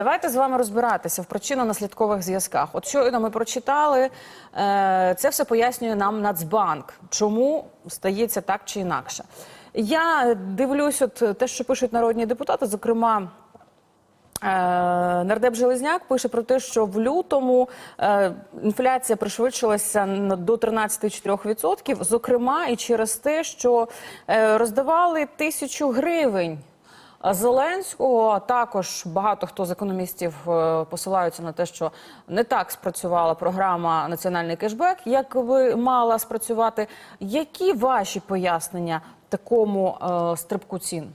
Давайте з вами розбиратися в причинно-наслідкових зв'язках. От щойно ми прочитали, е, це все пояснює нам Нацбанк, чому стається так чи інакше. Я дивлюсь, от те, що пишуть народні депутати, зокрема. Е, Нардеп Железняк пише про те, що в лютому е, інфляція пришвидшилася до 13,4%, зокрема і через те, що роздавали тисячу гривень Зеленського. Також багато хто з економістів е, посилаються на те, що не так спрацювала програма Національний кешбек, як би мала спрацювати. Які ваші пояснення такому е, стрибку цін?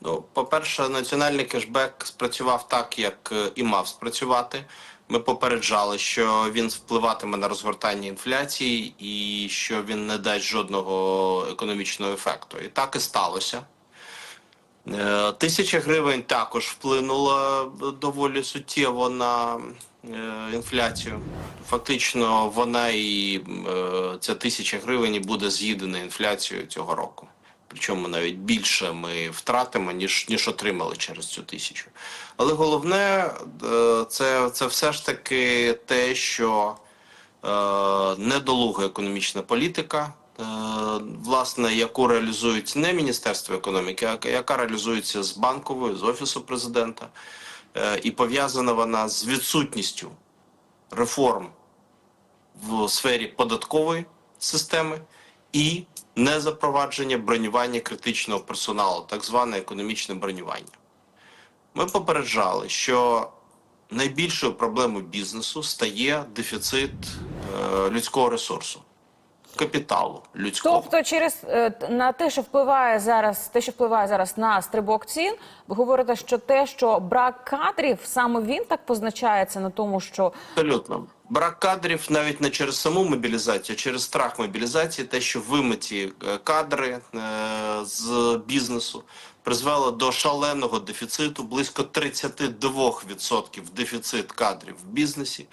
Ну, по-перше, національний кешбек спрацював так, як е, і мав спрацювати. Ми попереджали, що він впливатиме на розгортання інфляції і що він не дасть жодного економічного ефекту. І так і сталося. Е, Тисяча гривень також вплинула доволі суттєво на е, інфляцію. Фактично, вона і е, ця тисяча гривень буде з'їдена інфляцією цього року. Причому навіть більше ми втратимо, ніж, ніж отримали через цю тисячу. Але головне, це, це все ж таки те, що недолуга економічна політика, власне, яку реалізують не Міністерство економіки, а яка реалізується з банковою, з офісу президента, е, і пов'язана вона з відсутністю реформ в сфері податкової системи і незапровадження бронювання критичного персоналу, так зване економічне бронювання. Ми попереджали, що найбільшою проблемою бізнесу стає дефіцит е, людського ресурсу, капіталу людського. Тобто, через е, на те, що впливає зараз, те, що впливає зараз на стрибок цін, ви говорите, що те, що брак кадрів, саме він так позначається на тому, що Абсолютно. Брак кадрів навіть не через саму мобілізацію, а через страх мобілізації, те, що вимиті е, кадри е, з бізнесу, призвело до шаленого дефіциту, близько 32% дефіцит кадрів в бізнесі.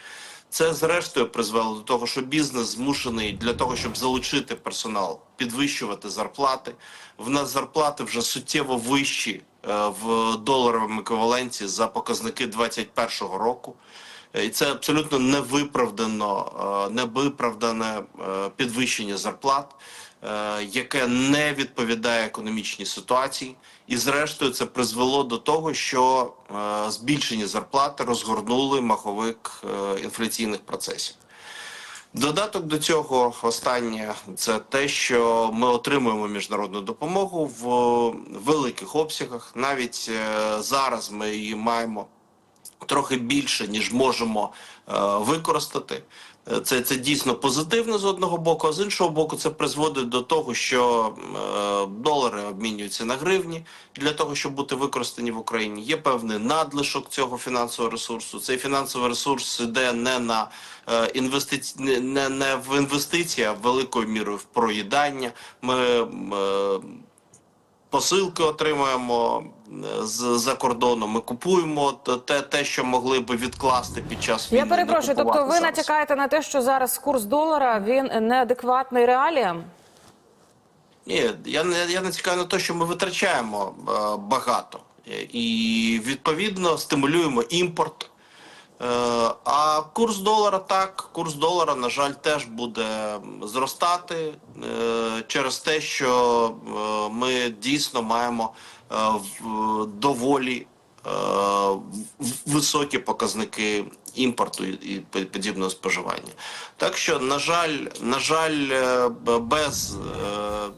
Це зрештою призвело до того, що бізнес змушений для того, щоб залучити персонал, підвищувати зарплати. В нас зарплати вже суттєво вищі е, в доларовому еквіваленті за показники 2021 року. І це абсолютно невиправдано, е, невиправдане е, підвищення зарплат, яке не відповідає економічній ситуації. І зрештою це призвело до того, що е, збільшені зарплати розгорнули маховик е, інфляційних процесів. Додаток до цього останнє це те, що ми отримуємо міжнародну допомогу в великих обсягах. Навіть е, зараз ми її маємо трохи більше, ніж можемо е, використати. Е, Це, це дійсно позитивно з одного боку, а з іншого боку, це призводить до того, що е, долари обмінюються на гривні для того, щоб бути використані в Україні. Є певний надлишок цього фінансового ресурсу. Цей фінансовий ресурс йде не на е, інвестиці... не, не в інвестиції, а великою мірою в проїдання. Ми е, посилки отримуємо е, з за кордону. Ми купуємо те, те, що могли би відкласти під час війни. я перепрошую. Тобто, ви зараз. натякаєте на те, що зараз курс долара він неадекватний реаліям? Ні, я не я не на те, що ми витрачаємо е, багато Е, і відповідно стимулюємо імпорт. Е, а курс долара так, курс долара, на жаль, теж буде зростати е, через те, що е, ми дійсно маємо доволі високі показники імпорту і подібного споживання. Так що, на жаль, на жаль, без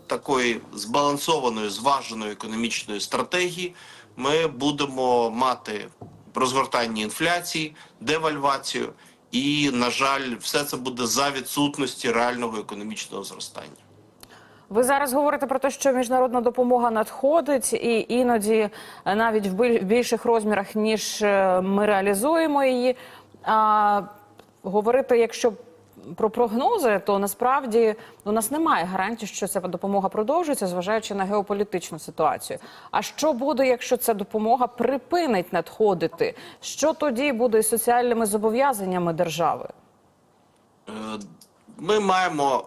такої збалансованої, зваженої економічної стратегії ми будемо мати розгортання інфляції, девальвацію, і, на жаль, все це буде за відсутності реального економічного зростання. Ви зараз говорите про те, що міжнародна допомога надходить, і іноді е, навіть в більших розмірах, ніж е, ми реалізуємо її. А говорити, якщо про прогнози, то насправді у нас немає гарантії, що ця допомога продовжується, зважаючи на геополітичну ситуацію. А що буде, якщо ця допомога припинить надходити? Що тоді буде з соціальними зобов'язаннями держави? Е, Ми маємо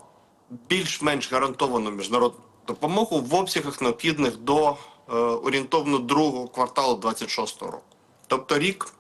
більш-менш гарантовану міжнародну допомогу в обсягах необхідних до е, орієнтовно другого кварталу 26-го року. Тобто рік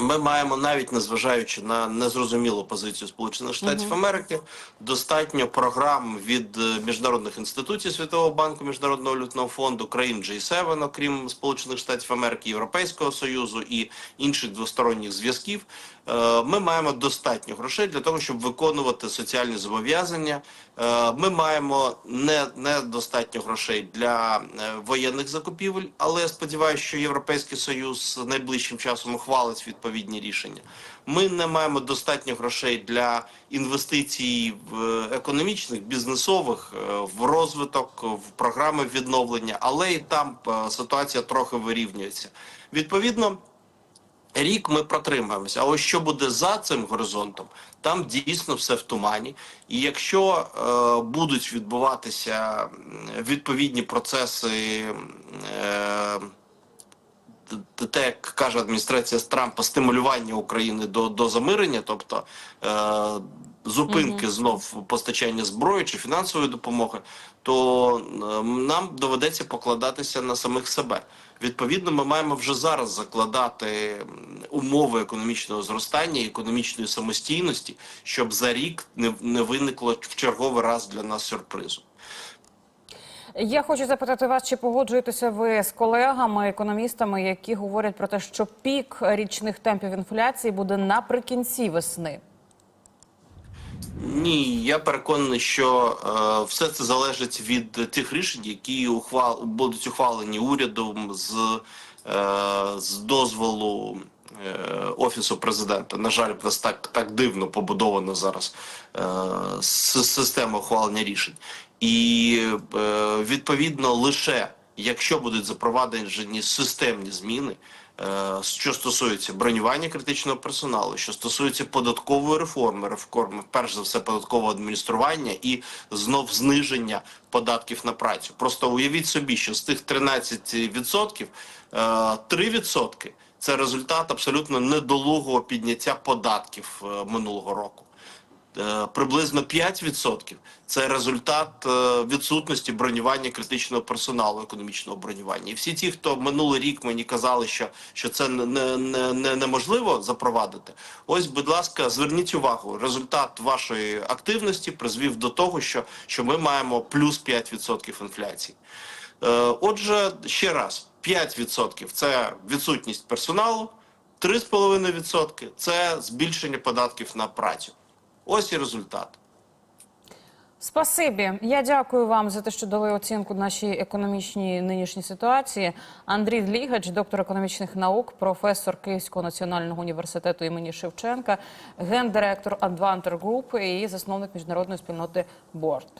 ми маємо навіть незважаючи на незрозумілу позицію Сполучених Штатів Америки, достатньо програм від е, міжнародних інституцій Світового банку, Міжнародного валютного фонду, країн G7, окрім Сполучених Штатів Америки, Європейського Союзу і інших двосторонніх зв'язків. Е, Ми маємо достатньо грошей для того, щоб виконувати соціальні зобов'язання. Е, Ми маємо не недостатньо грошей для е, воєнних закупівель, але я сподіваюся, що Європейський Союз найближчим часом ухвалить відповідні рішення. Ми не маємо достатньо грошей для інвестицій в економічних, бізнесових, в розвиток, в програми відновлення, але і там ситуація трохи вирівнюється. Відповідно. Рік ми протримаємося. А ось що буде за цим горизонтом, там дійсно все в тумані. І якщо е, будуть відбуватися відповідні процеси, е, те, як каже адміністрація Трампа, стимулювання України до, до замирення, тобто е, зупинки знов постачання зброї чи фінансової допомоги, то е, нам доведеться покладатися на самих себе. Відповідно, ми маємо вже зараз закладати умови економічного зростання і економічної самостійності, щоб за рік не, не виникло в черговий раз для нас сюрпризу. Я хочу запитати вас, чи погоджуєтеся ви з колегами, економістами, які говорять про те, що пік річних темпів інфляції буде наприкінці весни. Ні, я переконаний, що е, все це залежить від тих рішень, які ухвал будуть ухвалені урядом з, е, з дозволу е, офісу президента. На жаль, в нас так, так дивно побудовано зараз е, система ухвалення рішень, і е, відповідно лише якщо будуть запроваджені системні зміни. Е, що стосується бронювання критичного персоналу, що стосується податкової реформи, реформи, перш за все, податкового адміністрування і знов зниження податків на працю. Просто уявіть собі, що з тих 13% е, 3% – це результат абсолютно недолугого підняття податків е, минулого року. Е, Приблизно 5% – це результат е, відсутності бронювання критичного персоналу, економічного бронювання. І всі ті, хто минулий рік мені казали, що, що це не, не, не, не- неможливо запровадити. Ось, будь ласка, зверніть увагу. Результат вашої активності призвів до того, що, що ми маємо плюс 5% інфляції. Е, Отже, ще раз, 5% – це відсутність персоналу, 3,5% – це збільшення податків на працю. Ось і результат. Спасибі. Я дякую вам за те, що дали оцінку нашій економічній нинішній ситуації. Андрій Длігач, доктор економічних наук, професор Київського національного університету імені Шевченка, гендиректор Advanter Group і засновник міжнародної спільноти Борт.